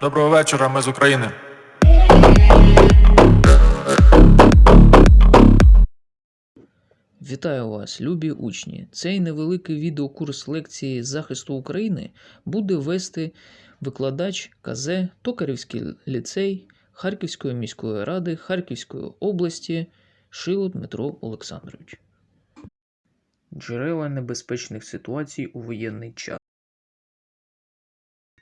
Доброго вечора, ми з України. Вітаю вас, любі учні! Цей невеликий відеокурс лекції захисту України буде вести викладач КЗ Токарівський ліцей Харківської міської ради Харківської області Шило Дмитро Олександрович. Джерела небезпечних ситуацій у воєнний час.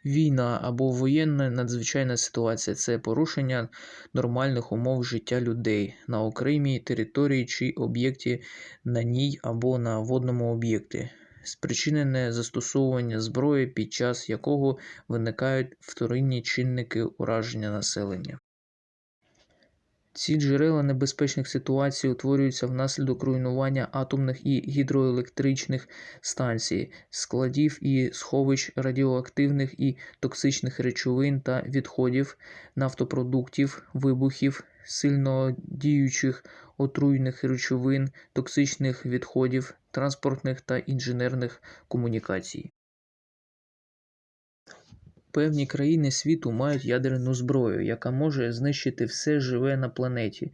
Війна або воєнна надзвичайна ситуація це порушення нормальних умов життя людей на окремій території чи об'єкті на ній або на водному об'єкті, спричинене застосовування зброї, під час якого виникають вторинні чинники ураження населення. Ці джерела небезпечних ситуацій утворюються внаслідок руйнування атомних і гідроелектричних станцій, складів і сховищ радіоактивних і токсичних речовин та відходів, нафтопродуктів, вибухів, сильно діючих отруйних речовин, токсичних відходів, транспортних та інженерних комунікацій. Певні країни світу мають ядерну зброю, яка може знищити все живе на планеті.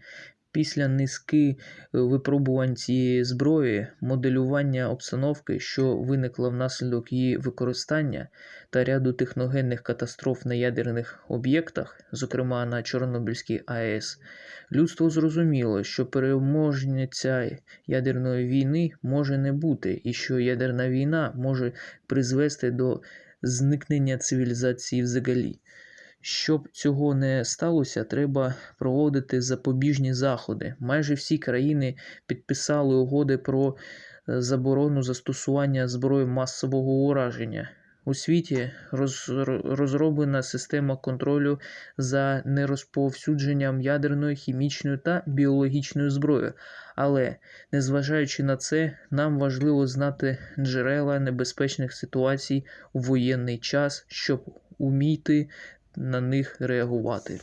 Після низки е, випробувань цієї зброї, моделювання обстановки, що виникла внаслідок її використання, та ряду техногенних катастроф на ядерних об'єктах, зокрема на Чорнобильській АЕС, людство зрозуміло, що переможниця ядерної війни може не бути, і що ядерна війна може призвести до зникнення цивілізації взагалі. Щоб цього не сталося, треба проводити запобіжні заходи. Майже всі країни підписали угоди про е, заборону застосування зброї масового ураження. У світі роз, розроблена система контролю за нерозповсюдженням ядерної, хімічної та біологічної зброї. Але, незважаючи на це, нам важливо знати джерела небезпечних ситуацій у воєнний час, щоб уміти на них реагувати.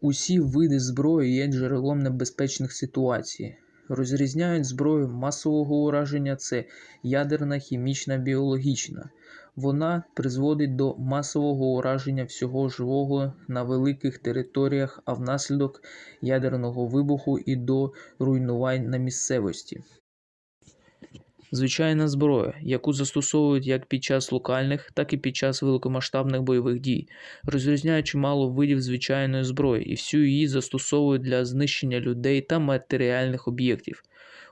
Усі види зброї є джерелом небезпечних ситуацій. Розрізняють зброю масового ураження це ядерна, хімічна, біологічна. Вона призводить до масового ураження всього живого на великих територіях, а внаслідок ядерного вибуху і до руйнувань на місцевості. Звичайна зброя, яку застосовують як під час локальних, так і під час великомасштабних бойових дій, розрізняють чимало видів звичайної зброї, і всю її застосовують для знищення людей та матеріальних об'єктів.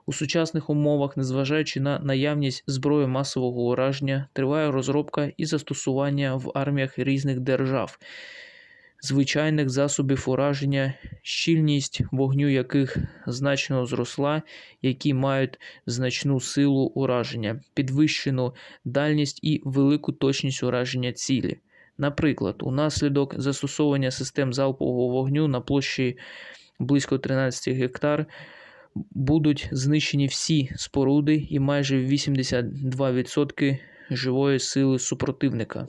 У сучасних умовах, незважаючи на наявність зброї масового ураження, триває розробка і застосування в арміях різних держав, звичайних засобів ураження, щільність вогню яких значно зросла, які мають значну силу ураження, підвищену дальність і велику точність ураження цілі. Наприклад, унаслідок застосовування систем залпового вогню на площі близько 13 гектар будуть знищені всі споруди і майже 82% живої сили супротивника.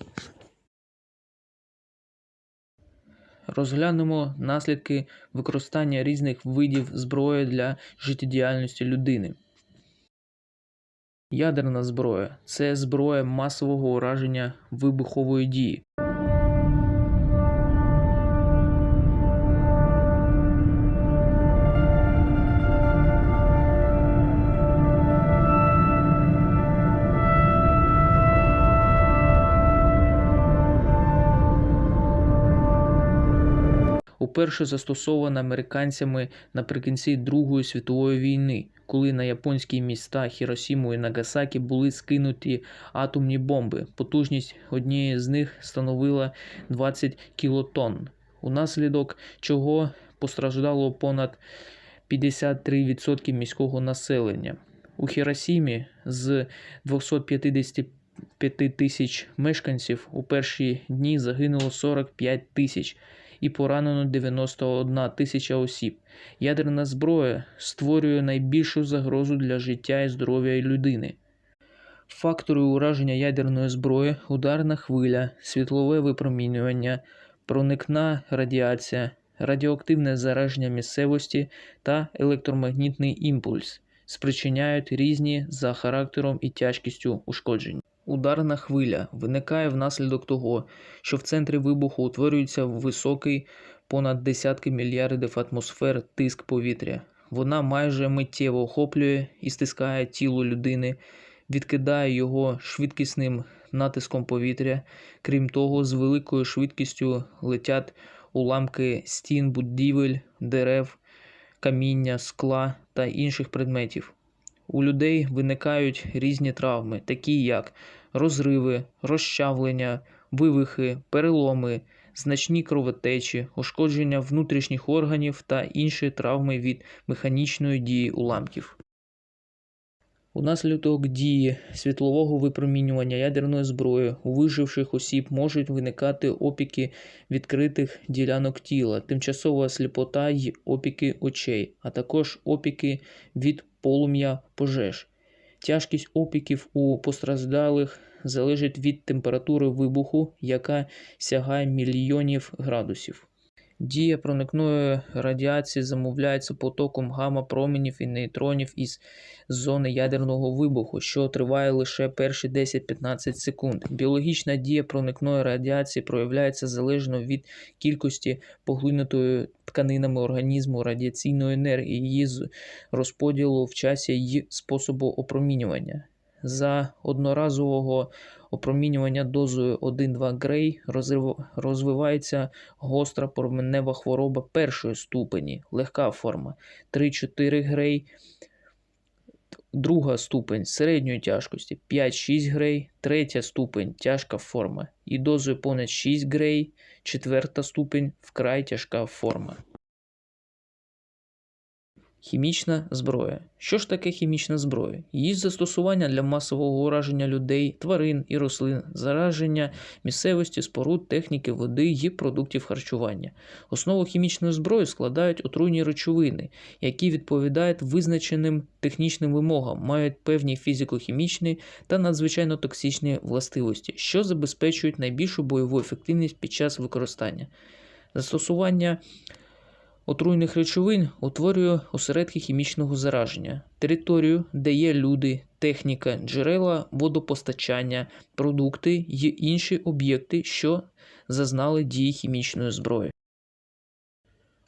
Розглянемо наслідки використання різних видів зброї для життєдіяльності людини. Ядерна зброя це зброя масового ураження вибухової дії. Уперше застосована американцями наприкінці Другої світової війни, коли на японські міста Хіросіму і Нагасакі були скинуті атомні бомби. Потужність однієї з них становила 20 кілотонн, унаслідок чого постраждало понад 53% міського населення. У Хіросімі з 255 тисяч мешканців у перші дні загинуло 45 тисяч і поранено 91 тисяча осіб. Ядерна зброя створює найбільшу загрозу для життя і здоров'я людини. Фактори ураження ядерної зброї, ударна хвиля, світлове випромінювання, проникна радіація, радіоактивне зараження місцевості та електромагнітний імпульс спричиняють різні за характером і тяжкістю ушкоджень. Ударна хвиля виникає внаслідок того, що в центрі вибуху утворюється високий понад десятки мільярдів атмосфер тиск повітря. Вона майже миттєво охоплює і стискає тіло людини, відкидає його швидкісним натиском повітря. Крім того, з великою швидкістю летять уламки стін, будівель, дерев, каміння, скла та інших предметів. У людей виникають різні травми, такі як розриви, розчавлення, вивихи, переломи, значні кровотечі, ушкодження внутрішніх органів та інші травми від механічної дії уламків. Унаслідок дії світлового випромінювання ядерної зброї у виживших осіб можуть виникати опіки відкритих ділянок тіла, тимчасова сліпота й опіки очей, а також опіки від полум'я пожеж. Тяжкість опіків у постраждалих залежить від температури вибуху, яка сягає мільйонів градусів. Дія проникної радіації замовляється потоком гамма-променів і нейтронів із зони ядерного вибуху, що триває лише перші 10-15 секунд. Біологічна дія проникної радіації проявляється залежно від кількості поглинутої тканинами організму радіаційної енергії, її розподілу в часі й способу опромінювання. За одноразового опромінювання дозою 1-2 грей розвивається гостра променева хвороба першої ступені, легка форма, 3-4 грей, друга ступень середньої тяжкості, 5-6 грей, третя ступень тяжка форма. І дозою понад 6 грей, четверта ступень вкрай тяжка форма. Хімічна зброя. Що ж таке хімічна зброя? Її застосування для масового ураження людей, тварин і рослин, зараження місцевості, споруд, техніки, води і продуктів харчування. Основу хімічної зброї складають отруйні речовини, які відповідають визначеним технічним вимогам, мають певні фізико-хімічні та надзвичайно токсичні властивості, що забезпечують найбільшу бойову ефективність під час використання. Застосування отруйних речовин утворює осередки хімічного зараження, територію, де є люди, техніка, джерела водопостачання, продукти й інші об'єкти, що зазнали дії хімічної зброї.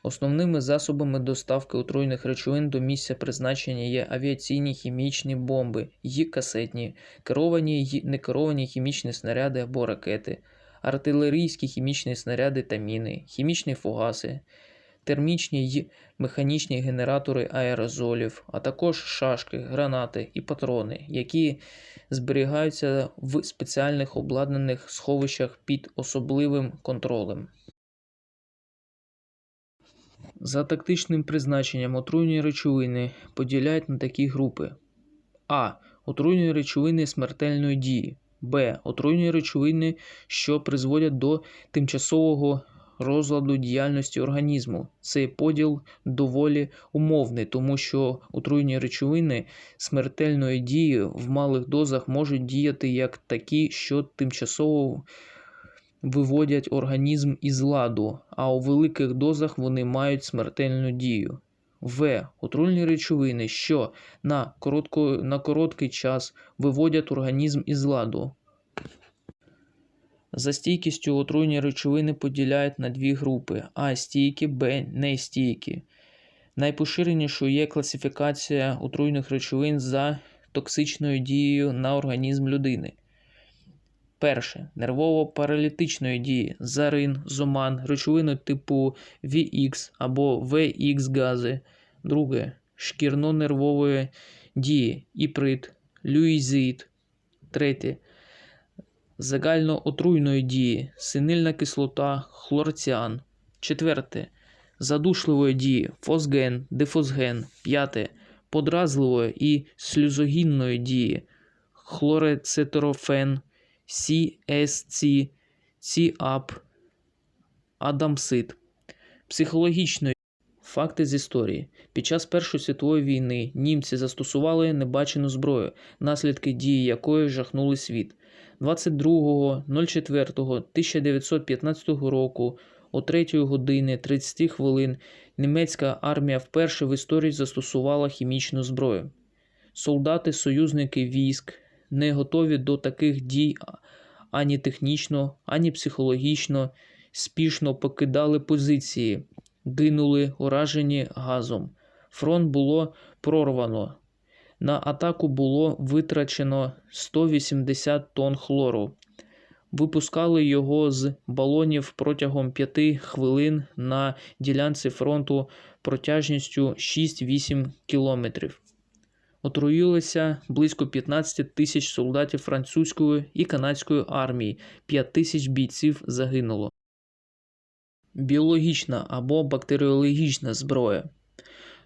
Основними засобами доставки отруйних речовин до місця призначення є авіаційні хімічні бомби й касетні, керовані й некеровані хімічні снаряди або ракети, артилерійські хімічні снаряди та міни, хімічні фугаси, термічні й механічні генератори аерозолів, а також шашки, гранати і патрони, які зберігаються в спеціальних обладнаних сховищах під особливим контролем. За тактичним призначенням отруйні речовини поділяють на такі групи: А. Отруйні речовини смертельної дії. Б. Отруйні речовини, що призводять до тимчасового розладу діяльності організму. Цей поділ доволі умовний, тому що отруйні речовини смертельної дії в малих дозах можуть діяти як такі, що тимчасово виводять організм із ладу, а у великих дозах вони мають смертельну дію. В. Отруйні речовини, що на, коротко, на короткий час виводять організм із ладу. За стійкістю отруйні речовини поділяють на дві групи: А стійкі, Б нестійкі. Найпоширенішою є класифікація отруйних речовин за токсичною дією на організм людини. Перше нервово-паралітичної дії зарин, зоман, речовини типу VX або VX гази. Друге шкірно-нервової дії іприт, люїзит. Третє загальноотруйної дії синильна кислота, хлорціан. Четверте задушливої дії фосген, дифосген. П'яте подразливої і сльозогінної дії хлорецетерофен, CSC, ЦІАП, Адамсит. Психологічної факти з історії. Під час Першої світової війни німці застосували небачену зброю, наслідки дії якої жахнули світ. 22.04.1915 року о 3 години 30 хвилин німецька армія вперше в історії застосувала хімічну зброю. Солдати, союзники військ не готові до таких дій ані технічно, ані психологічно, спішно покидали позиції, гинули уражені газом. Фронт було прорвано. На атаку було витрачено 180 тонн хлору. Випускали його з балонів протягом 5 хвилин на ділянці фронту протяжністю 6-8 кілометрів. Отруїлися близько 15 тисяч солдатів французької і канадської армії, 5 тисяч бійців загинуло. Біологічна або бактеріологічна зброя.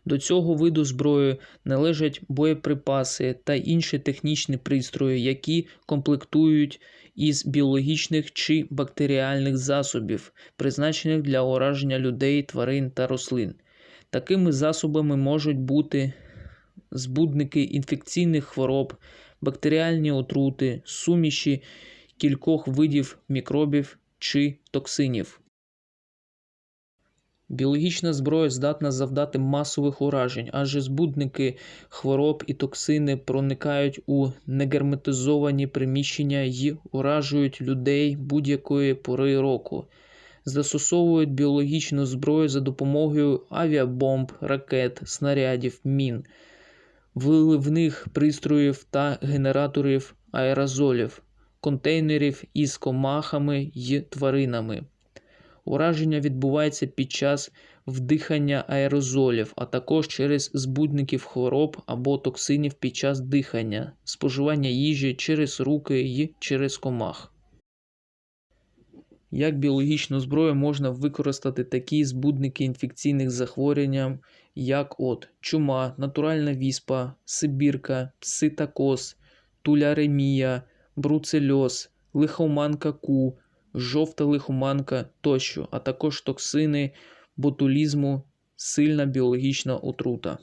До цього виду зброї належать боєприпаси та інші технічні пристрої, які комплектують із біологічних чи бактеріальних засобів, призначених для ураження людей, тварин та рослин. Такими засобами можуть бути збудники інфекційних хвороб, бактеріальні отрути, суміші кількох видів мікробів чи токсинів. Біологічна зброя здатна завдати масових уражень, адже збудники хвороб і токсини проникають у негерметизовані приміщення і уражують людей будь-якої пори року. Застосовують біологічну зброю за допомогою авіабомб, ракет, снарядів, мін, виливних пристроїв та генераторів аерозолів, контейнерів із комахами й тваринами. Ураження відбувається під час вдихання аерозолів, а також через збудників хвороб або токсинів під час дихання, споживання їжі через руки і через комах. Як біологічну зброю можна використати такі збудники інфекційних захворювань, як от чума, натуральна віспа, сибірка, пситакоз, туляремія, бруцельоз, лихоманка ку, жовта лихоманка тощо, а також токсини ботулізму, сильна біологічна отрута.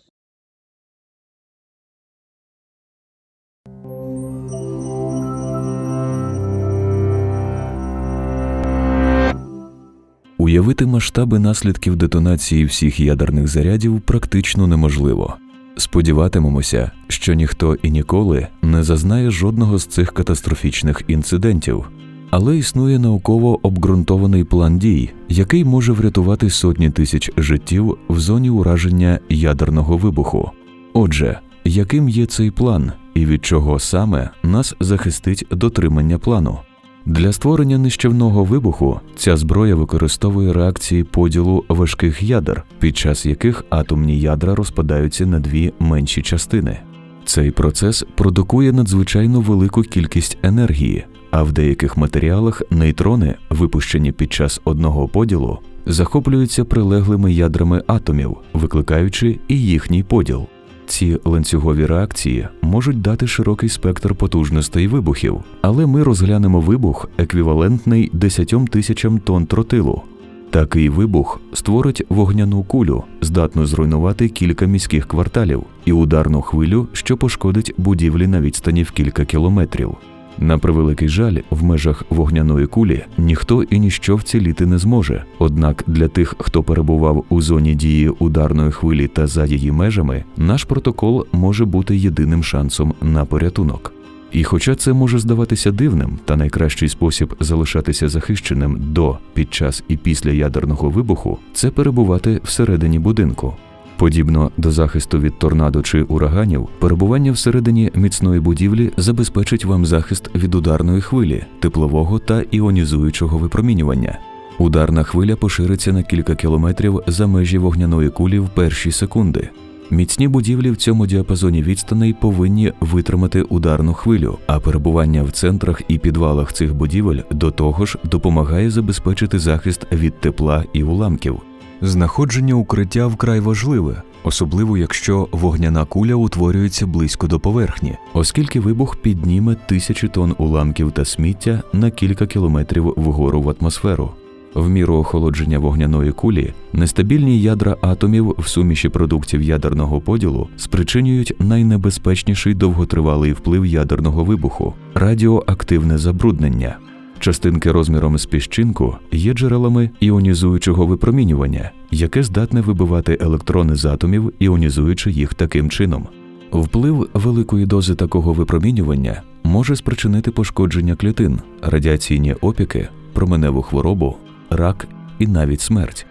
Уявити масштаби наслідків детонації всіх ядерних зарядів практично неможливо. Сподіватимемося, що ніхто і ніколи не зазнає жодного з цих катастрофічних інцидентів, але існує науково обґрунтований план дій, який може врятувати сотні тисяч життів в зоні ураження ядерного вибуху. Отже, яким є цей план і від чого саме нас захистить дотримання плану? Для створення нищівного вибуху ця зброя використовує реакції поділу важких ядер, під час яких атомні ядра розпадаються на дві менші частини. Цей процес продукує надзвичайно велику кількість енергії, а в деяких матеріалах нейтрони, випущені під час одного поділу, захоплюються прилеглими ядрами атомів, викликаючи і їхній поділ. Ці ланцюгові реакції можуть дати широкий спектр потужностей вибухів, але ми розглянемо вибух, еквівалентний 10 тисячам тонн тротилу. Такий вибух створить вогняну кулю, здатну зруйнувати кілька міських кварталів, і ударну хвилю, що пошкодить будівлі на відстані в кілька кілометрів. На превеликий жаль, в межах вогняної кулі ніхто і ніщо вціліти не зможе. Однак для тих, хто перебував у зоні дії ударної хвилі та за її межами, наш протокол може бути єдиним шансом на порятунок. І хоча це може здаватися дивним, та найкращий спосіб залишатися захищеним до, під час і після ядерного вибуху це перебувати всередині будинку. Подібно до захисту від торнадо чи ураганів, перебування всередині міцної будівлі забезпечить вам захист від ударної хвилі, теплового та іонізуючого випромінювання. Ударна хвиля пошириться на кілька кілометрів за межі вогняної кулі в перші секунди. Міцні будівлі в цьому діапазоні відстаней повинні витримати ударну хвилю, а перебування в центрах і підвалах цих будівель до того ж допомагає забезпечити захист від тепла і уламків. Знаходження укриття вкрай важливе, особливо якщо вогняна куля утворюється близько до поверхні, оскільки вибух підніме тисячі тонн уламків та сміття на кілька кілометрів вгору в атмосферу. В міру охолодження вогняної кулі нестабільні ядра атомів в суміші продуктів ядерного поділу спричинюють найнебезпечніший довготривалий вплив ядерного вибуху радіоактивне забруднення. Частинки розміром з піщинку є джерелами іонізуючого випромінювання, яке здатне вибивати електрони з атомів, іонізуючи їх таким чином. Вплив великої дози такого випромінювання може спричинити пошкодження клітин, радіаційні опіки, променеву хворобу, рак і навіть смерть.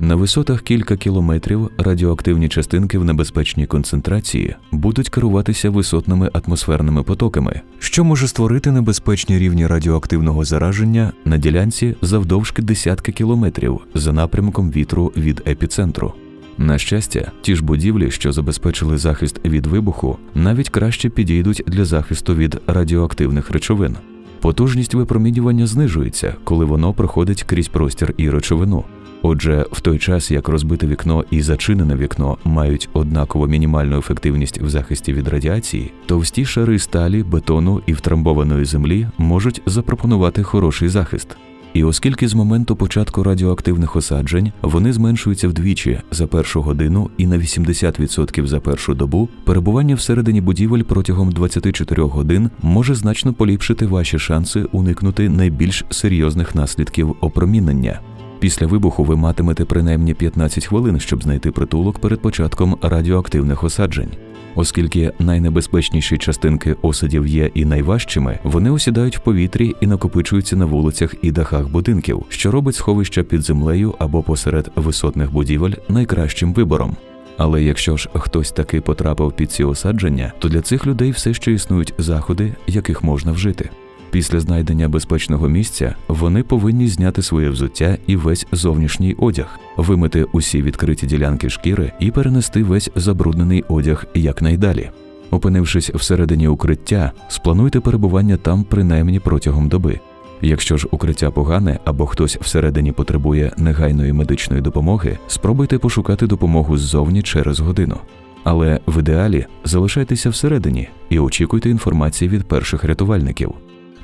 На висотах кілька кілометрів радіоактивні частинки в небезпечній концентрації будуть керуватися висотними атмосферними потоками, що може створити небезпечні рівні радіоактивного зараження на ділянці завдовжки десятки кілометрів за напрямком вітру від епіцентру. На щастя, ті ж будівлі, що забезпечили захист від вибуху, навіть краще підійдуть для захисту від радіоактивних речовин. Потужність випромінювання знижується, коли воно проходить крізь простір і речовину. Отже, в той час як розбите вікно і зачинене вікно мають однаково мінімальну ефективність в захисті від радіації, товсті шари сталі, бетону і втрамбованої землі можуть запропонувати хороший захист. І оскільки з моменту початку радіоактивних осаджень вони зменшуються вдвічі за першу годину і на 80% за першу добу, перебування всередині будівель протягом 24 годин може значно поліпшити ваші шанси уникнути найбільш серйозних наслідків опромінення. Після вибуху ви матимете принаймні 15 хвилин, щоб знайти притулок перед початком радіоактивних осаджень. Оскільки найнебезпечніші частинки осадів є і найважчими, вони осідають в повітрі і накопичуються на вулицях і дахах будинків, що робить сховища під землею або посеред висотних будівель найкращим вибором. Але якщо ж хтось таки потрапив під ці осадження, то для цих людей все ще існують заходи, яких можна вжити. Після знайдення безпечного місця вони повинні зняти своє взуття і весь зовнішній одяг, вимити усі відкриті ділянки шкіри і перенести весь забруднений одяг якнайдалі. Опинившись всередині укриття, сплануйте перебування там принаймні протягом доби. Якщо ж укриття погане або хтось всередині потребує негайної медичної допомоги, спробуйте пошукати допомогу ззовні через годину. Але в ідеалі залишайтеся всередині і очікуйте інформації від перших рятувальників.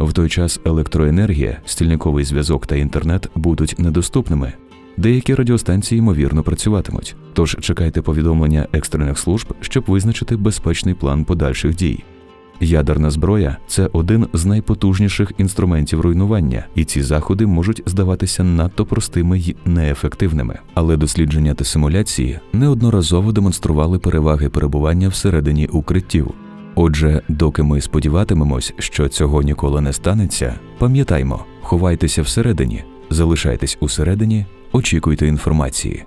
В той час електроенергія, стільниковий зв'язок та інтернет будуть недоступними. Деякі радіостанції ймовірно працюватимуть, тож чекайте повідомлення екстрених служб, щоб визначити безпечний план подальших дій. Ядерна зброя це один з найпотужніших інструментів руйнування, і ці заходи можуть здаватися надто простими й неефективними. Але дослідження та симуляції неодноразово демонстрували переваги перебування всередині укриттів. Отже, доки ми сподіватимемось, що цього ніколи не станеться, пам'ятаймо, ховайтеся всередині, залишайтесь усередині, очікуйте інформації.